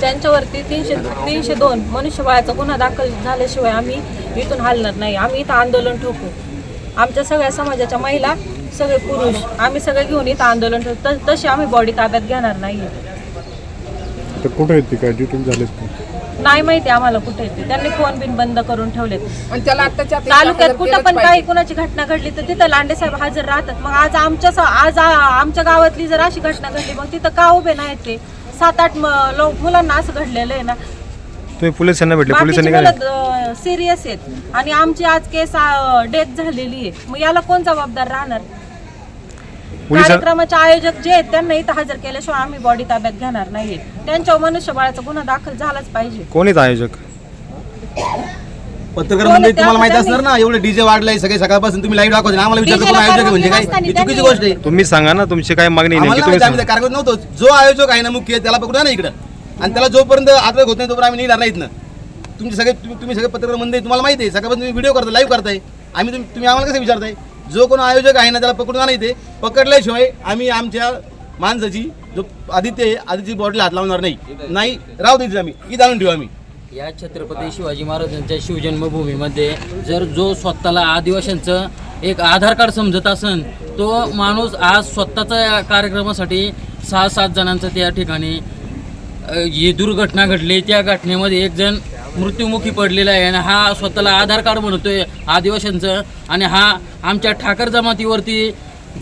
त्यांच्यावरती तीनशे तीनशे दोन मनुष्यबळाचा गुन्हा दाखल झाल्याशिवाय आम्ही इथून हलणार नाही. आम्ही इथं आंदोलन ठोकू. आमच्या सगळ्या समाजाच्या महिला सगळे पुरुष आम्ही सगळे घेऊन इथं आंदोलन ठोकू तशी आम्ही बॉडी ताब्यात घेणार नाही कुठे आहेत ती काय डिटेल झालेत नाही माहिती आम्हाला कुठे येते त्यांनी फोन बिन बंद करून ठेवलेत. आणि त्याला आत्ताच्या आता तालुक्यात कुठं पण पाहिजे. काही कुणाची घटना घडली तर तिथं लांडे साहेब हजर राहतात. मग आज आमच्या स- आज आ- आमच्या गावातली जर अशी घटना घडली मग तिथं का उभे नाहीत ते? सात आठ म- लोक मुलांना असं घडलेलं आहे ना. तुम्ही पोलिसांना भेटले पोलिसांनी काय बाकीची सिरियस आहेत. आणि आमची आज केस डेथ झालेली आहे. मग याला कोण जबाबदार राहणार? कार्यक्रमाचे आयोजक जे आहेत त्यांना इथं हजर केल्याशिवाय आम्ही बॉडी ताब्यात घेणार नाहीये. त्यांच्यावर मनुष्यबळाचा गुन्हा दाखल झालाच पाहिजे. कोण आहेत आयोजक? पत्रकार मंडळी? तुम्हाला माहिती असणार ना एवढे डीजे वाढलाय सगळे सकाळपासून तुम्ही लाईव्ह दाखवते आम्हाला विचारतो कोण आयोजक आहे म्हणजे काय? ही चुकीची गोष्ट आहे. तुम्ही सांगा ना तुमची काय मागणी नेमकी? आम्हाला तुम्ही आम्ही नव्हतो. जो आयोजक आहे ना मुख्य त्याला पकडा ना इकडं. आणि त्याला जोपर्यंत आदर होत नाही तोपर्यंत आम्ही निघणार नाहीत ना. तुमचे सगळे तुम्ही तुम्ही सगळे पत्रकार मंडळी तुम्हाला माहिती आहे सकाळपासून तुम्ही व्हिडिओ करता लाईव्ह करताय. आम्ही तुम- तुम्ही आम्हाला कसं विचारताय? जो कोण आयोजक आहे ना त्याला पकडून नाही ते. पकडल्याशिवाय आम्ही आमच्या माणसाची जो आदित्य आहे आदित्य बॉटल हात लावणार नाही. नाही राहू द्यायचं आम्ही. इथं आणून ठेवू आम्ही. या छत्रपती शिवाजी महाराजांच्या शिवजन्मभूमीमध्ये जर जो स्वतःला आदिवाशांचं एक आधार कार्ड समजत असन तो माणूस आज स्वतःच्या कार्यक्रमासाठी सहा सात जणांचं त्या ठिकाणी अ, ही दुर्घटना घडली. त्या घटनेमध्ये एक जण मृत्युमुखी पडलेला आहे आणि हा स्वतःला आधार कार्ड म्हणतोय आदिवासींचं. आणि हा आमच्या ठाकर जमातीवरती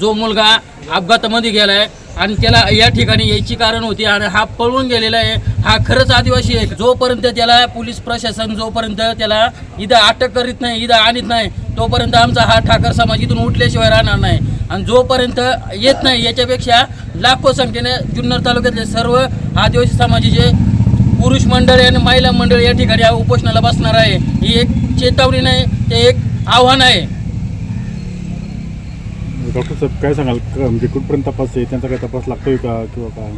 जो मुलगा अपघातामध्ये गेला आहे आणि त्याला या ठिकाणी यायची कारण होती आणि हा पळून गेलेला आहे. हा खरंच आदिवासी आहे. जोपर्यंत त्याला पोलीस प्रशासन जोपर्यंत त्याला इथं अटक करीत नाही इथं आणत नाही तोपर्यंत आमचा हा ठाकर समाज इथून उठल्याशिवाय राहणार नाही. आणि जोपर्यंत येत नाही याच्यापेक्षा लाखो संख्येने जुन्नर तालुक्यातले सर्व आदिवासी समाजाचे पुरुष मंडळ आणि महिला मंडळ या ठिकाणी या उपोषणाला बसणार आहे. ही एक चेतावणी नाही ते एक आव्हान आहे. डॉक्टर साहेब काय सांगाल? क- म्हणजे कुठपर्यंत तपास आहे? त्यांचा काय तपास लागतोय का किंवा काय?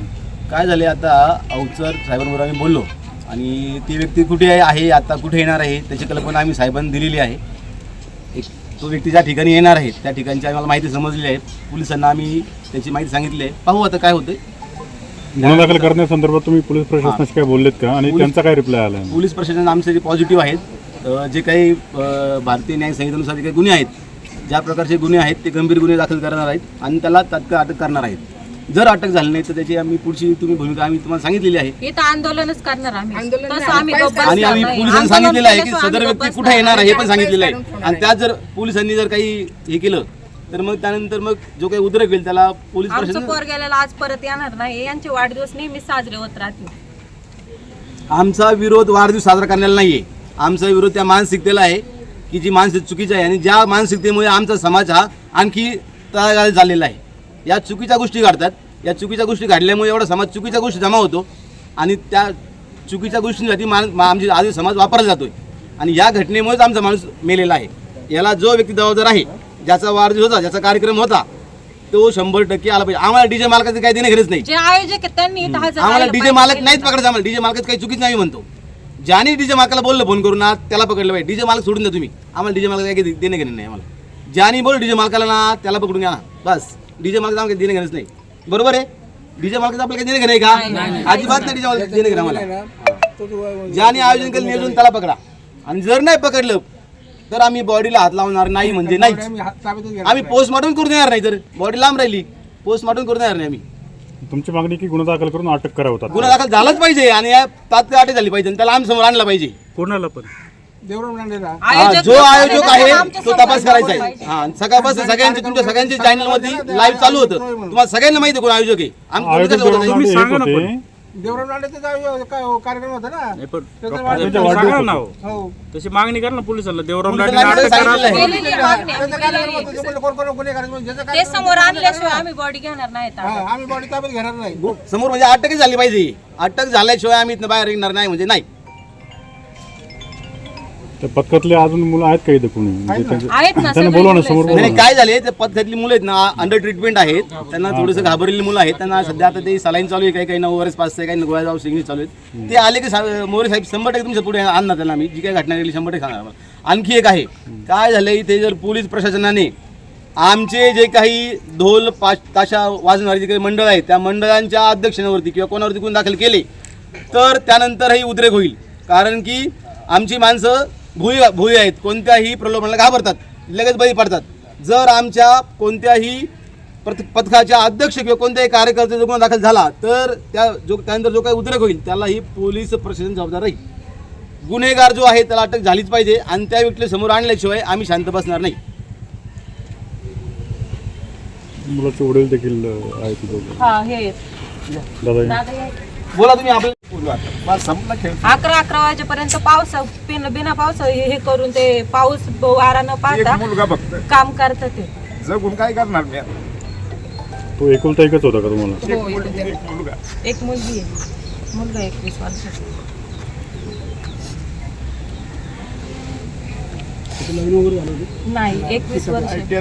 काय झाले आता? अवचर साहेबांबरोबर आम्ही बोललो. आणि ती व्यक्ती कुठे आहे आता कुठे येणार आहे त्याची कल्पना आम्ही साहेबांनी दिलेली आहे. एक तो व्यक्ती ज्या ठिकाणी येणार आहे त्या ठिकाणची आम्हाला माहिती समजलेली आहे. पोलिसांना आम्ही त्याची माहिती सांगितली आहे. पाहू आता काय होतं गुन्हा दाखल करण्यासंदर्भात तुम्ही पोलीस प्रशासनाशी काय बोललेत का? आणि त्यांचा काय रिप्लाय आला पोलीस प्रशासन आमचे जे पॉझिटिव्ह आहेत जे काही भारतीय न्याय संहितेनुसार जे काही गुन्हे आहेत ज्या प्रकारचे गुन्हे आहेत ते गंभीर गुन्हे दाखल करणार आहेत आणि त्याला तात्काळ अटक करणार आहेत. जर अटक झाली नाही तर त्याची आम्ही पुढची तुम्ही भूमिका आम्ही तुम्हाला सांगितलेली आहे. आंदोलनच करणार आम्ही. आणि आम्ही. पोलिसांनी सांगितलेलं आहे की सदर व्यक्ती कुठे येणार आहे हे पण. सांगितलेलं आहे. आणि त्यात जर पोलिसांनी जर काही हे केलं तर मग त्यानंतर मग जो काही उद्रेक होईल त्याला पोलीस आमचं प्रशासन पोर गेलेला आज परत येणार नाही. यांचे वाढदिवस नेहमी साजरे होत राहतील. आमचा विरोध वाढदिवस साजरा करण्याला नाहीये. आमचा विरोध त्या मानसिकतेला आहे की जी मानसिक चुकीची आहे आणि ज्या मानसिकतेमुळे आमचा समाज हा आणखी तळागाळी झालेला आहे. या चुकीच्या गोष्टी घडतात. या चुकीच्या गोष्टी घडल्यामुळे एवढा समाज चुकीच्या गोष्टी जमा होतो आणि त्या चुकीच्या गोष्टींसाठी मान मा- आमची आधी समाज वापरला जातोय. आणि या घटनेमुळेच आमचा माणूस मेलेला आहे. याला जो व्यक्ती जबाबदार आहे ज्याचा वाढदिवस होता ज्याचा कार्यक्रम होता तो शंभर टक्के आला पाहिजे. आम्हाला डीजे मालकाचं काही देणे गरज नाही. जे आयोजक आहेत त्यांनी इथं हजर आम्हाला डीजे पाहिजे. मालक नाहीच पकडायचं आम्हाला. डीजे मालकाचं काही चुकीच नाही म्हणतो. ज्याने डीजे मालकाला बोललं फोन करून ना त्याला पकडलं पाहिजे. डीजे मालक सोडून द्या तुम्ही. आम्हाला डीजे मालक काही देणे घेणे नाही आम्हाला. ज्याने बोल डीजे मालकाला ना त्याला पकडून घ्या ना. बस. डीजे मालकाचं आम्हाला काही देणे घेणंच नाही. बरोबर आहे? डीजे मालकाचं आपल्याला काही देणे घेणे का? अजिबात नाही डीजे मालक देणे घेणे आम्हाला. ज्याने आयोजन केलं नियोजन त्याला पकडा. आणि जर नाही पकडलं तर आम्ही बॉडीला हात लावणार नाही म्हणजे नाही आम्ही हात ताब्यातच घेणार आम्ही पोस्टमॉर्टम करून देणार नाही तर. बॉडी लांब राहिली. पोस्टमॉर्टम करून देणार नाही आम्ही. तुमची मागणी की गुन्हा दाखल करून अटक करावं होता गुन्हा दाखल झालाच पाहिजे आणि या तात्काळ अटक झाली पाहिजे आणि त्याला आम्ही समोर आणला पाहिजे. कोणाला पण. देवराम लांडेला. हा, आयोजक जो आयोजक आहे तो तपास करायचा. आहे. हा सकाळपासून सगळ्यांचे तुमच्या सगळ्यांच्या चॅनलमध्ये लाईव्ह चालू होतं. तुम्हाला सगळ्यांना माहिती आहे कोण आयोजक आहे. आम्ही ओळखत नाही. देवराम लांडेचा काय कार्यक्रम होता ना. त्याचा वाढदिवस. हो. तशी मागणी कर ना पोलिसांना. देवराम लांडे आम्ही सांगितलेलं आहे. केलेली आहे. मागणी आम्ही त्याचा कार्यक्रम केलेली होता. आहे. ते बोलले कोण कोण गुन्हे करायचे ज्याचा ते कार्यक्रम समोर आणल्याशिवाय आम्ही बॉडी घेणार नाहीत हा, आम्ही बॉडी ताब्यात घेणार नाही. समोर म्हणजे अटकच झाली पाहिजे. अटक झाल्याशिवाय आम्ही इथनं बाहेर निघणार नाही म्हणजे नाही. त्या पथकातले अजून मुलं आहेत का इथं कोणी? म्हणजे आहेत ना त्यांना सगळे बोलवा ना समोर आहेत. बोलवा नाही ना. काय झाले? ते पद्धतीतली मुलं आहेत ना अंडर ट्रीटमेंट आहेत. त्यांना थोडंसं घाबरलेली मुलं आहेत. त्यांना सध्या आता ते सलाईन चालू आहे काही काही नऊ वर्ष पाच आहे काही गोळ्या सिग्नेच चालू आहेत. ते आले की सा- मोरे साहेब शंभर टक्के तुमच्यापुढे आणणार त्यांना आम्ही. जी काही घटना घडली शंभर टक्के सांगणार आम्हाला. आणखी एक आहे. काय झालं इथे जर पोलीस प्रशासनाने आमचे जे काही ढोल पाच ताशा वाजणारे जे काही मंडळ आहेत त्या मंडळांच्या अध्यक्षांवरती किंवा कोणावरती गुन्हे दाखल केले तर त्यानंतरही उद्रेक होईल. कारण की आमची माणसं भुई भुई आहेत कोणत्याही प्रलोभनाला घाबरतात लगेच बळी पडतात. जर आमच्या कोणत्याही प्रत पथकाच्या अध्यक्ष किंवा कोणत्याही कार्यकर्त्याचा गुन्हा दाखल झाला तर त्या जो त्यानंतर जो काही उद्रेक होईल त्यालाही पोलीस प्रशासन जबाबदार राहील. गुन्हेगार जो आहे त्याला अटक झालीच पाहिजे आणि त्या व्यक्तीला समोर आणल्याशिवाय आम्ही शांत बसणार नाही. मुलाचे वडील देखील आहेत हा हे हे. बोला तुम्ही आपलं अकरा अकरा वाजेपर्यंत पाऊस बिन बिना पाऊस हे हे करून ते पाऊस वारा न पाहता मुलगा काम करतात ते. जगून काय करणार मी? तो एकुलता एकच होता का तुम्हाला? हो इथे. मुलगा. एक मुलगी आहे. मुलगा एकवीस वर्षाचा नाही एकवीस वर्ष आय टी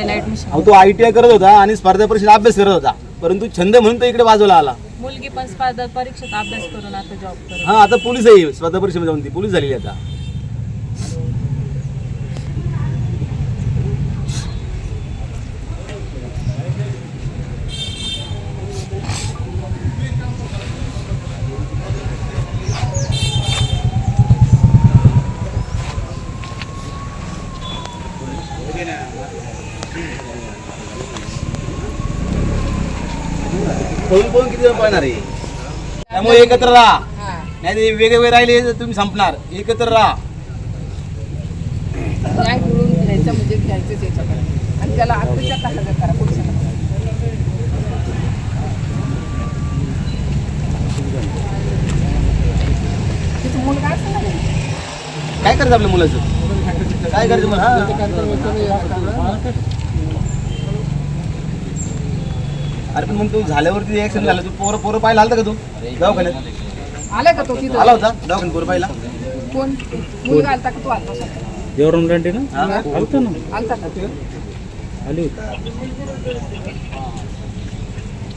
आय ऍडमिशन अहो तो आय टी आय करत होता आणि स्पर्धा परीक्षेत अभ्यास करत होता. परंतु छंद म्हणून तो इकडे बाजूला आला. मुलगी पण स्पर्धा परीक्षेत अभ्यास करून आता जॉब करत हा आता पोलीस आहे स्पर्धा परीक्षेमध्ये जाऊन ती पोलीस झालेली आता. पळून पळून किती जण पळणार आहे? त्यामुळे एकत्र राहा. नाही वेगवेगळे राहिले तर तुम्ही संपणार. एकत्र राहा. न्याय मिळवून घ्यायचं म्हणजे आणि त्याला हजर करा? काय करायचं आपल्या मुलाचं? काय करायचं? मला अरे पण मग तू झाल्यावरती ऍक्सिडेंट झालं तू पोरं पोरं पाहिला आलता का तू? दवाखान्यात? आलाय का तो तिथं? आला होता दवाखान्यात पोरं पाहिला कोण? मुलगा आलता का तो आलता स्वतः? देवराम लांडे ना? हा? आलतो ना. आलता का तो? आली होती.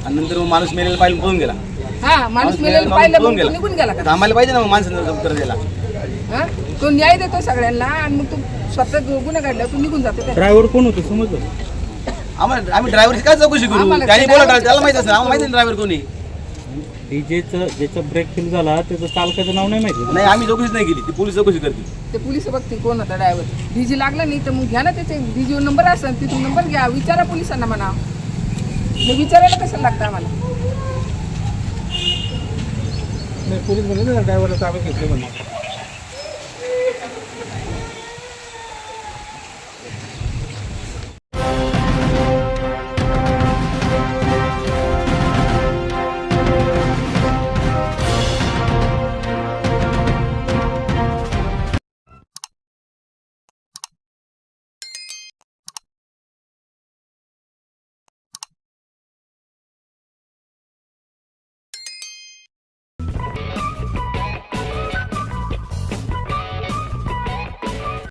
आणि नंतर मग माणूस मेलेला पाहिलं पळून गेला. हा माणूस मेलेला पाहिलं मग तो निघून गेला का? थांबायला पाहिजे ना मग माणसानं उत्तर द्यायला. हा? तो न्याय देतो सगळ्यांना आणि मग तू स्वतः गुन्हा घडला तू निघून जातो ड्रायव्हर कोण होतं? समजलं? आम्हाला आम्ही ड्रायव्हरची काय चौकशी करू? आम्हाला त्याने ची त्याला माहिती असेल आम्हाला माहिती ड्रायव्हर कोणी. डीजेचं ज्याचा ब्रेक फेल झाला त्याचं चालकाचं नाव नाही माहिती. नाही आम्ही चौकशीच नाही केली. ती पोलीस चौकशी करतील. ते पोलीस बघतील कोण होता ड्रायव्हर डीजी लागला नाही तर मग घ्या ना त्याचे. डीजीवर नंबर असेल तिथून नंबर घ्या. विचारा पोलिसांना म्हणा. मग विचारायला कशाला लागतं आम्हाला? पोलीस म्हणजे ड्रायव्हरला ताब्यात घेतले म्हणून.